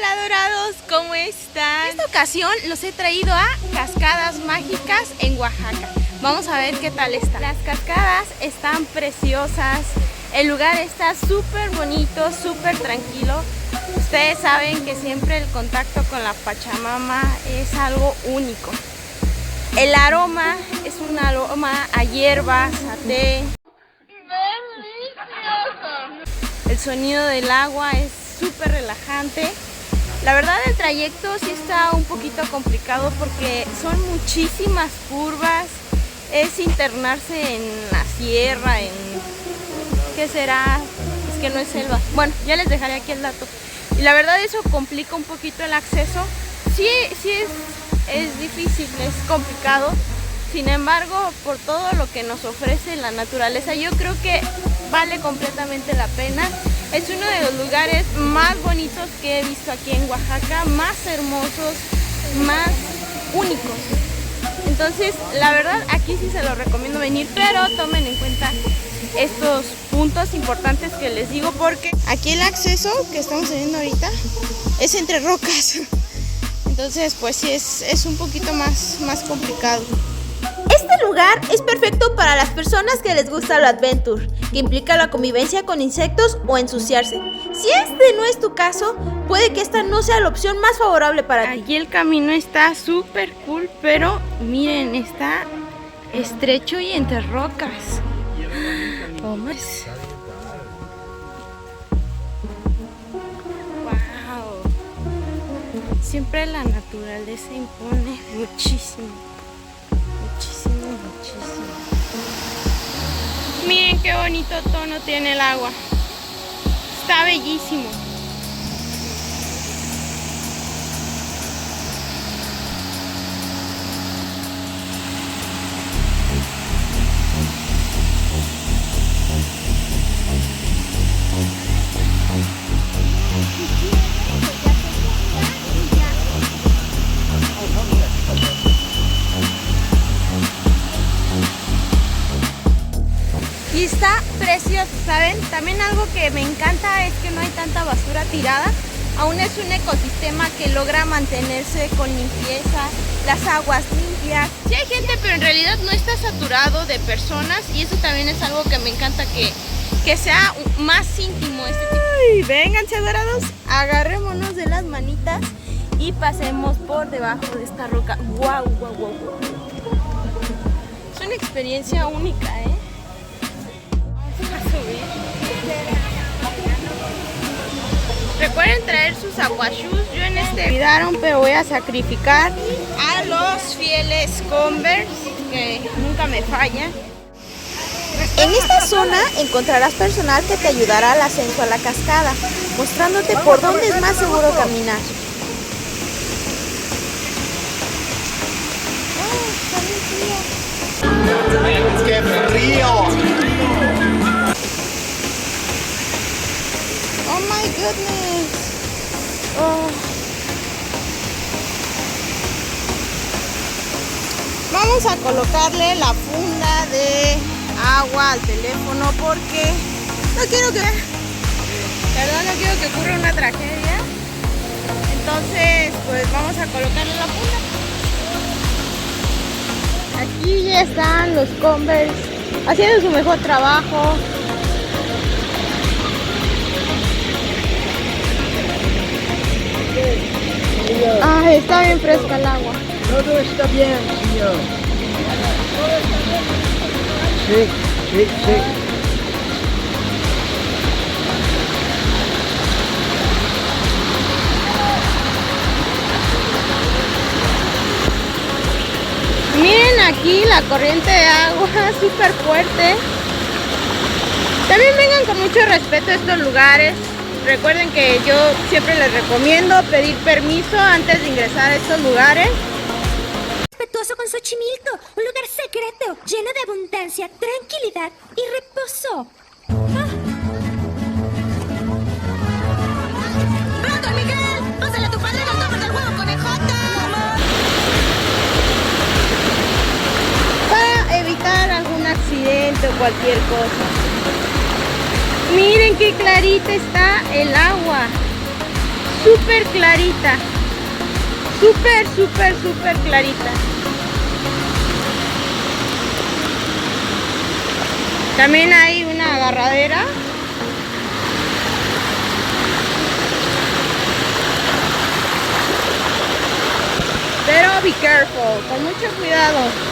Hola dorados, ¿cómo están? En esta ocasión los he traído a Cascadas Mágicas en Oaxaca. Vamos a ver qué tal está. Las cascadas están preciosas, el lugar está súper bonito, súper tranquilo. Ustedes saben que siempre el contacto con la Pachamama es algo único. El aroma es un aroma a hierbas, a té. El sonido del agua es súper relajante. La verdad el trayecto sí está un poquito complicado porque son muchísimas curvas. Es internarse en la sierra, en... ¿Qué será? Es que no es selva. Bueno, ya les dejaré aquí el dato. Y la verdad eso complica un poquito el acceso. Sí, sí es, es difícil, es complicado. Sin embargo, por todo lo que nos ofrece la naturaleza, yo creo que vale completamente la pena. Es uno de los lugares más bonitos que he visto aquí en Oaxaca, más hermosos, más únicos. Entonces, la verdad, aquí sí se lo recomiendo venir, pero tomen en cuenta estos puntos importantes que les digo porque aquí el acceso que estamos teniendo ahorita es entre rocas. Entonces, pues sí, es, es un poquito más, más complicado. Este lugar es perfecto para las personas que les gusta el adventure, que implica la convivencia con insectos o ensuciarse. Si este no es tu caso, puede que esta no sea la opción más favorable para ti. Aquí el camino está súper cool, pero miren, está estrecho y entre rocas. Oh, más. Wow. Siempre la naturaleza impone. Muchísimo, muchísimo. Miren qué bonito tono tiene el agua. Está bellísimo. ¿Saben? También algo que me encanta es que no hay tanta basura tirada. Aún es un ecosistema que logra mantenerse con limpieza, las aguas limpias. Sí hay gente, pero en realidad no está saturado de personas y eso también es algo que me encanta que, que sea más íntimo este tipo. Ay, vénganse adorados, agarrémonos de las manitas y pasemos por debajo de esta roca. Guau, guau, guau. Es una experiencia única, ¿eh? Sus aguachus. Yo en este olvidaron, pero voy a sacrificar a los fieles Converse que nunca me fallan. En esta zona encontrarás personal que te ayudará al ascenso a la cascada, mostrándote por dónde es más seguro caminar. ¡Qué frío! Oh my goodness. Oh. Vamos a colocarle la funda de agua al teléfono porque no quiero que, perdón, no quiero que ocurra una tragedia. Entonces, pues vamos a colocarle la funda. Aquí ya están los Converse haciendo su mejor trabajo. Ay, está bien fresca el agua. Todo está bien, señor. Sí, sí, sí. Miren aquí la corriente de agua súper fuerte. También vengan con mucho respeto a estos lugares. Recuerden que yo siempre les recomiendo pedir permiso antes de ingresar a estos lugares. respetuoso con Xochimilco, un lugar secreto, lleno de abundancia, tranquilidad y reposo. ¡Pronto, Miguel! ¡Pásale a tu padre los tomas del huevo, conejota! Para evitar algún accidente o cualquier cosa. Miren qué clarita está el agua. súper clarita. Súper, súper, súper clarita. También hay una agarradera. Pero be careful, con mucho cuidado.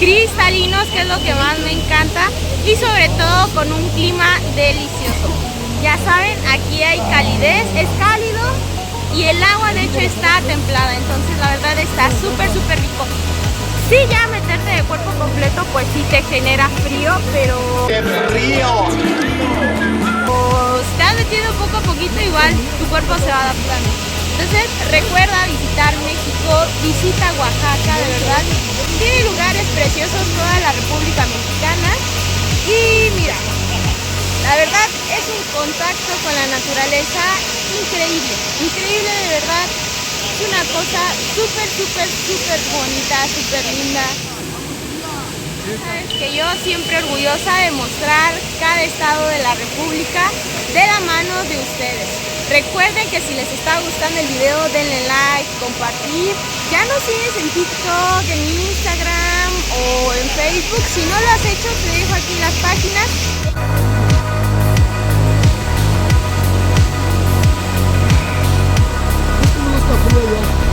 Cristalinos, que es lo que más me encanta, y sobre todo con un clima delicioso. Ya saben, aquí hay calidez, es cálido y el agua de hecho está templada, entonces la verdad está súper súper rico. Sí, ya meterte de cuerpo completo pues sí te genera frío, pero ¡Qué frío! pues, te has metido poco a poquito igual tu cuerpo se va adaptando. Entonces recuerda visitar México, visita Oaxaca, de verdad. Tiene lugares preciosos toda la República Mexicana y mira, la verdad es un contacto con la naturaleza increíble, increíble de verdad. Es una cosa súper, súper, súper bonita, súper linda. Sabes que yo siempre orgullosa de mostrar cada estado de la República de la mano de ustedes. Recuerden que si les está gustando el video, denle like, compartir. Ya nos sigues en TikTok, en Instagram o en Facebook. Si no lo has hecho, te dejo aquí las páginas. Aquí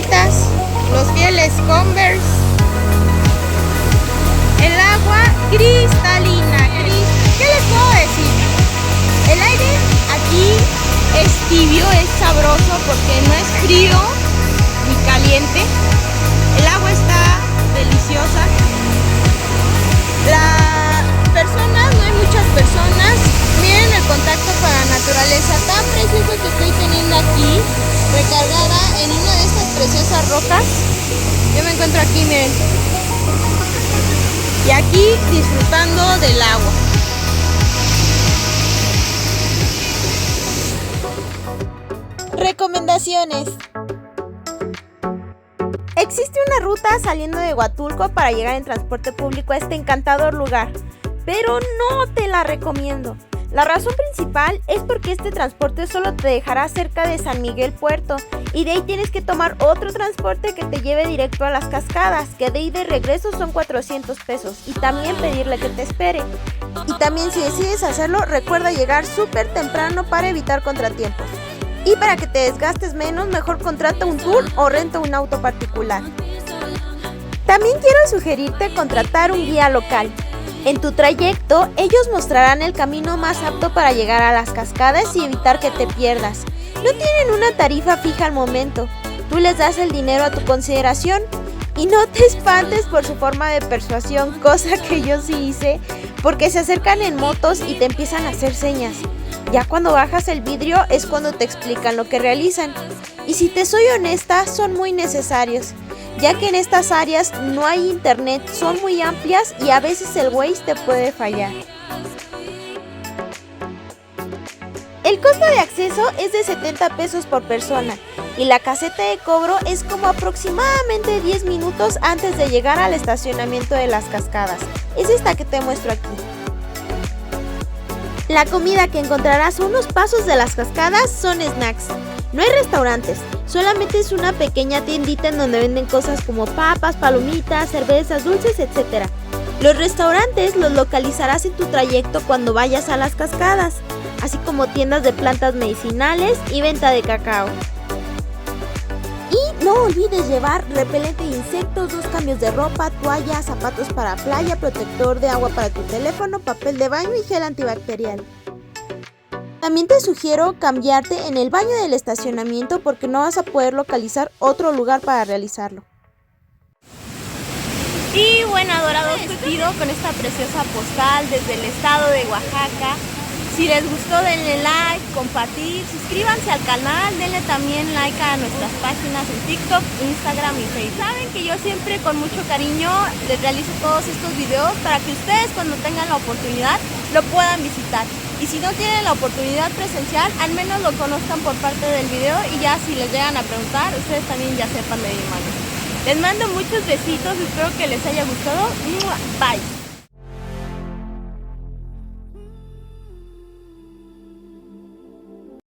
los fieles Converse. El agua cristalina. cris- ¿Qué les puedo decir? El aire aquí es tibio, es sabroso porque no es frío ni caliente. El agua está deliciosa. Las personas, no hay muchas personas. Miren el contacto con la naturaleza tan precioso que estoy teniendo aquí, recargada Yo me encuentro aquí, miren. Y aquí disfrutando del agua. Recomendaciones. Existe una ruta saliendo de Huatulco para llegar en transporte público a este encantador lugar, pero no te la recomiendo. La razón principal es porque este transporte solo te dejará cerca de San Miguel Puerto y de ahí tienes que tomar otro transporte que te lleve directo a las cascadas, que de ahí de regreso son 400 pesos y también pedirle que te espere. Y también si decides hacerlo, recuerda llegar súper temprano para evitar contratiempos. Y para que te desgastes menos, mejor contrata un tour o renta un auto particular. También quiero sugerirte contratar un guía local. En tu trayecto, ellos mostrarán el camino más apto para llegar a las cascadas y evitar que te pierdas. No tienen una tarifa fija al momento. Tú les das el dinero a tu consideración Y no te espantes por su forma de persuasión, cosa que yo sí hice, porque se acercan en motos y te empiezan a hacer señas. Ya cuando bajas el vidrio es cuando te explican lo que realizan. Y si te soy honesta, son muy necesarios, ya que en estas áreas no hay internet, son muy amplias y a veces el Waze te puede fallar. El costo de acceso es de 70 pesos por persona y la caseta de cobro es como aproximadamente 10 minutos antes de llegar al estacionamiento de las cascadas. Es esta que te muestro aquí. La comida que encontrarás unos pasos de las cascadas son snacks. No hay restaurantes, solamente es una pequeña tiendita en donde venden cosas como papas, palomitas, cervezas, dulces, etc. Los restaurantes los localizarás en tu trayecto cuando vayas a las cascadas, así como tiendas de plantas medicinales y venta de cacao. Y no olvides llevar repelente de insectos, dos cambios de ropa, toallas, zapatos para playa, protector de agua para tu teléfono, papel de baño y gel antibacterial. También te sugiero cambiarte en el baño del estacionamiento porque no vas a poder localizar otro lugar para realizarlo. Y bueno, adorados, pido con esta preciosa postal desde el estado de Oaxaca. Si les gustó, denle like, compartir, suscríbanse al canal, denle también like a nuestras páginas en TikTok, Instagram y Facebook. Saben que yo siempre con mucho cariño les realizo todos estos videos para que ustedes cuando tengan la oportunidad lo puedan visitar. Y si no tienen la oportunidad presencial, al menos lo conozcan por parte del video y ya si les llegan a preguntar, ustedes también ya sepan de mi mano. Les mando muchos besitos, espero que les haya gustado. Bye.